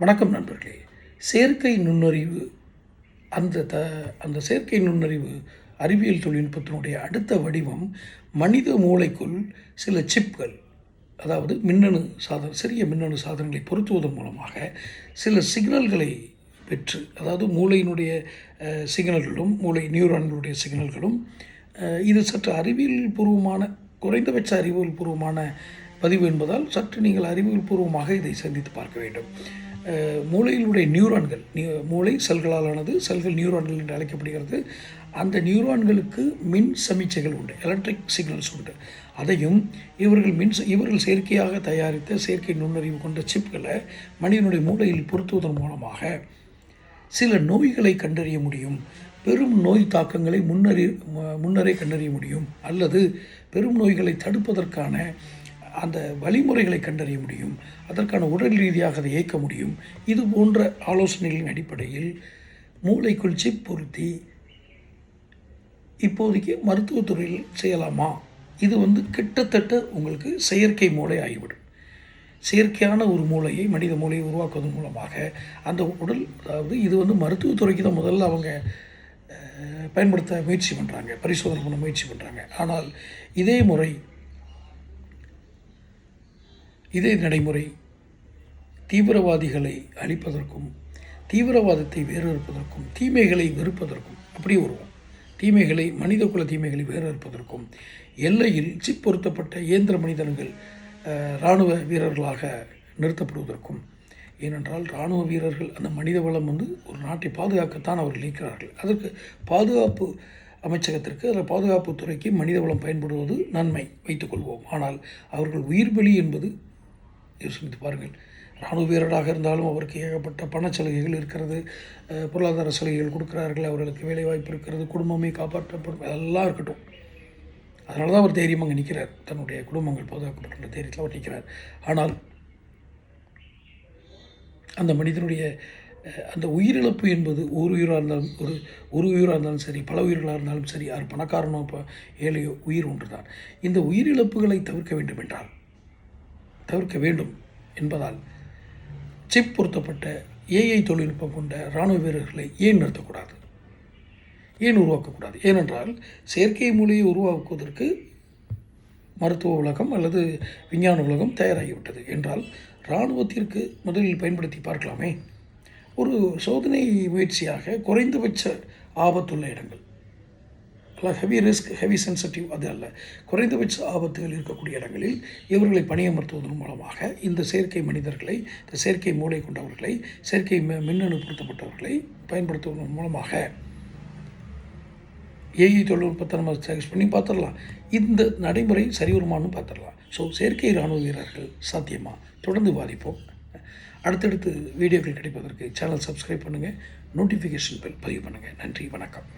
வணக்கம் நண்பர்களே. செயற்கை நுண்ணறிவு அந்த த அந்த செயற்கை நுண்ணறிவு அறிவியல் தொழில்நுட்பத்தினுடைய அடுத்த வடிவம் மனித மூளைக்குள் சில சிப்கள் அதாவது மின்னணு சாதன சிறிய மின்னணு சாதனங்களை பொருத்துவதன் மூலமாக சில சிக்னல்களை பெற்று அதாவது மூளையினுடைய சிக்னல்களும் மூளை நியூரான்களுடைய சிக்னல்களும் இது சற்று அறிவியல் பூர்வமான குறைந்தபட்ச அறிவியல் பூர்வமான பதிவு என்பதால் சற்று நீங்கள் அறிவியல் பூர்வமாக இதை சந்தித்து பார்க்க வேண்டும். மூளையினுடைய நியூரான்கள் நியூ- மூளை செல்களாலானது செல்கள் நியூரான்கள் என்று அழைக்கப்படுகிறது. அந்த நியூரான்களுக்கு மின் சமிச்சைகள் உண்டு எலக்ட்ரிக் சிக்னல்ஸ் உண்டு. அதையும் இவர்கள் மின் இவர்கள் செயற்கையாக தயாரித்த செயற்கை நுண்ணறிவு கொண்ட சிப்களை மனிதனுடைய மூளையில் பொருத்துவதன் மூலமாக சில நோய்களை கண்டறிய முடியும். பெரும் நோய் தாக்கங்களை முன்னறி முன்னரே கண்டறிய முடியும். அல்லது பெரும் நோய்களை தடுப்பதற்கான அந்த வழிமுறைகளை கண்டறிய முடியும் அதற்கான உடல் ரீதியாக அதை இயக்க முடியும். இது போன்ற ஆலோசனைகளின் அடிப்படையில் மூளைக்குள் சிப் பொருத்தி இப்போதைக்கு மருத்துவத்துறையில் செய்யலாமா? இது வந்து கிட்டத்தட்ட உங்களுக்கு செயற்கை மூளை ஆகிவிடும். செயற்கையான ஒரு மூளையை மனித மூளையை உருவாக்குவதன் மூலமாக அந்த உடல் அதாவது இது வந்து மருத்துவத்துறைக்கு தான் முதல்ல அவங்க பயன்படுத்த முயற்சி பண்ணுறாங்க பரிசோதனை பண்ண முயற்சி பண்ணுறாங்க ஆனால் இதே முறை இதே நடைமுறை தீவிரவாதிகளை அழிப்பதற்கும் தீவிரவாதத்தை வேறறுப்பதற்கும் தீமைகளை வெறுப்பதற்கும் அப்படி வருவோம். தீமைகளை மனித குல தீமைகளை வேறறுப்பதற்கும் எல்லையில் சிப் பொருத்தப்பட்ட இயந்திர மனிதர்கள் இராணுவ வீரர்களாக நிறுத்தப்படுவதற்கும். ஏனென்றால் இராணுவ வீரர்கள் அந்த மனித வளம் வந்து ஒரு நாட்டை பாதுகாக்கத்தான் அவர்கள் இருக்கிறார்கள் அதற்கு பாதுகாப்பு அமைச்சகத்திற்கு அதில் பாதுகாப்புத்துறைக்கு மனித வளம் பயன்படுவது நன்மை வைத்துக்கொள்வோம் ஆனால் அவர்கள் உயிர் என்பது யோசித்து பாருங்கள். இராணுவ வீரராக இருந்தாலும் அவருக்கு ஏகப்பட்ட பணச் சலுகைகள் இருக்கிறது பொருளாதார சலுகைகள் கொடுக்கிறார்கள். அவர்களுக்கு வேலைவாய்ப்பு இருக்கிறது. குடும்பமே காப்பாற்றப்படும். அதெல்லாம் இருக்கட்டும். அதனால தான் அவர் தைரியமாக அங்கே நிற்கிறார் தன்னுடைய குடும்பங்கள் பாதுகாக்கப்பட்டுள்ள தைரியத்தில் அவர் நிற்கிறார் ஆனால் அந்த மனிதனுடைய அந்த உயிரிழப்பு என்பது ஒரு உயிராக இருந்தாலும் ஒரு ஒரு உயிராக இருந்தாலும் சரி பல உயிர்களாக இருந்தாலும் சரி யார் பணக்காரனோ இப்போ ஏழையோ உயிர் ஒன்று தான் இந்த உயிரிழப்புகளை தவிர்க்க வேண்டும் என்றால் தவிர்க்க வேண்டும் என்பதால் சிப் பொருத்தப்பட்ட ஏஐ தொழில்நுட்பம் கொண்ட இராணுவ வீரர்களை ஏன் நிறுத்தக்கூடாது? ஏன் உருவாக்கக்கூடாது? ஏனென்றால் செயற்கை மூலையை உருவாக்குவதற்கு மருத்துவ உலகம் அல்லது விஞ்ஞான உலகம் தயாராகிவிட்டது என்றால் இராணுவத்திற்கு முதலில் பயன்படுத்தி பார்க்கலாமே. ஒரு சோதனை முயற்சியாக குறைந்தபட்ச ஆபத்துள்ள இடங்கள் அல்ல ஹெவி ரிஸ்க் ஹெவி சென்சிட்டிவ் அது அல்ல. குறைந்தபட்ச ஆபத்துகள் இருக்கக்கூடிய இடங்களில் இவர்களை பணியமர்த்துவதன் மூலமாக இந்த செயற்கை மனிதர்களை இந்த செயற்கை மூளை கொண்டவர்களை செயற்கை மின்னணு பொருத்தப்பட்டவர்களை பயன்படுத்துவதன் மூலமாக ஏஐ தொழில்நுட்பத்தை நம்ம சர்ச் பண்ணி பார்த்துடலாம். இந்த நடைமுறை சரிவருமானு பார்த்துடலாம். ஸோ செயற்கை இராணுவ வீரர்கள் சாத்தியமாக தொடர்ந்து பாதிப்போம் அடுத்தடுத்து வீடியோக்கள் கிடைப்பதற்கு சேனல் சப்ஸ்கிரைப் பண்ணுங்கள் நோட்டிஃபிகேஷன் பெல் பதிவு பண்ணுங்கள் நன்றி வணக்கம்.